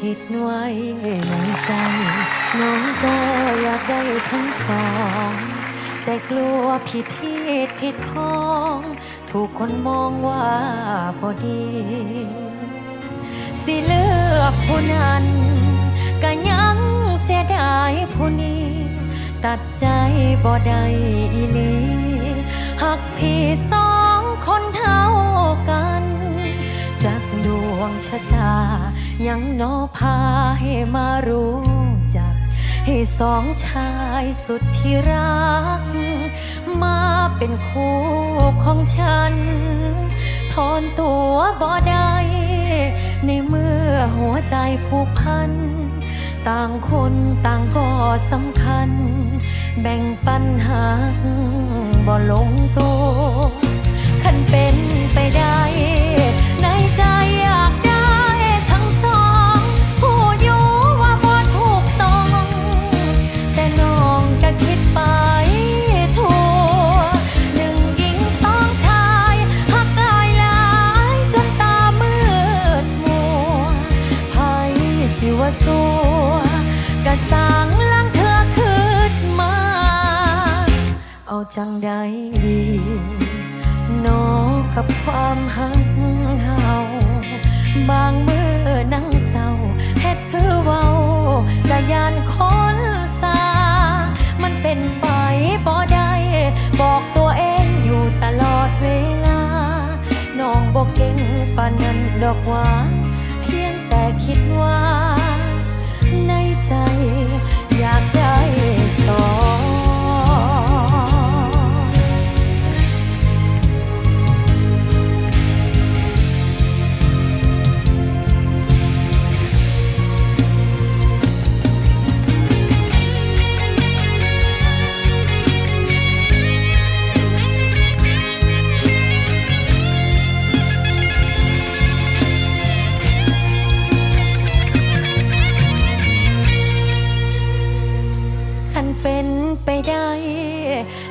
คิดไว้ในใจ น้องก็อยากได้ทั้งสอง แต่กลัวผิดที่ผิดของ ถูกคนมองว่าพอดี สิเลือกผู้นั้นก็ยังเสียดายผู้นี้ ตัดใจบ่ได้อีลีหักพี่สองคนเท่ากัน จากดวงชะตา ยังนอพาให้มารู้จัก ให้สองชายสุดที่รัก มาเป็นคู่ของฉัน ทอนตัวบ่ได้ในเมื่อหัวใจผูกพัน ต่างคนต่างก็สำคัญ แบ่งปัญหาบ่ลงตัว สัวกะสร้างลังเธอขึ้นมา เอาจังใดดีนอกับความหักเฮาบางมือนั่งเศร้าเฮ็ดคือเว้ากะยานคนสา มันเป็นไปบ่ได้บอกตัวเองอยู่ตลอดเวลา น้องบอกเก่งปานนั้นดอกว่า เพียงแต่คิดว่า ในใจ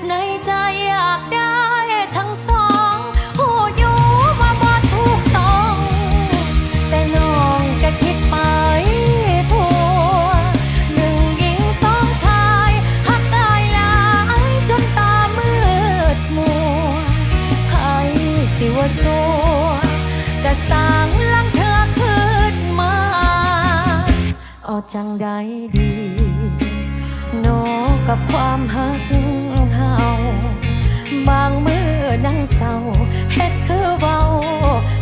ในใจอยากได้ทั้งสองผู้อยู่ว่าบ่ถูกต้อง แต่น้องก็คิดไปทั่วหนึ่งหญิงสองชายหักได้หลายจนตามืดมัวไผสิว่าสัวกะสร้างลังเธอขึ้นมาเอาจังใดดีโนกับความหักา บางมือนั่งเศร้าเฮ็ดคือเบา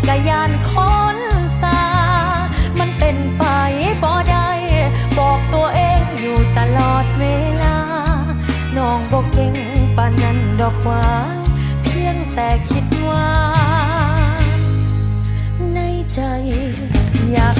กะยานคนสา มันเป็นไปบ่ได้บอกตัวเองอยู่ตลอดเวลา น้องบอกเก่งปานนั้นดอกหวาเพียงแต่คิดว่า ในใจอยาก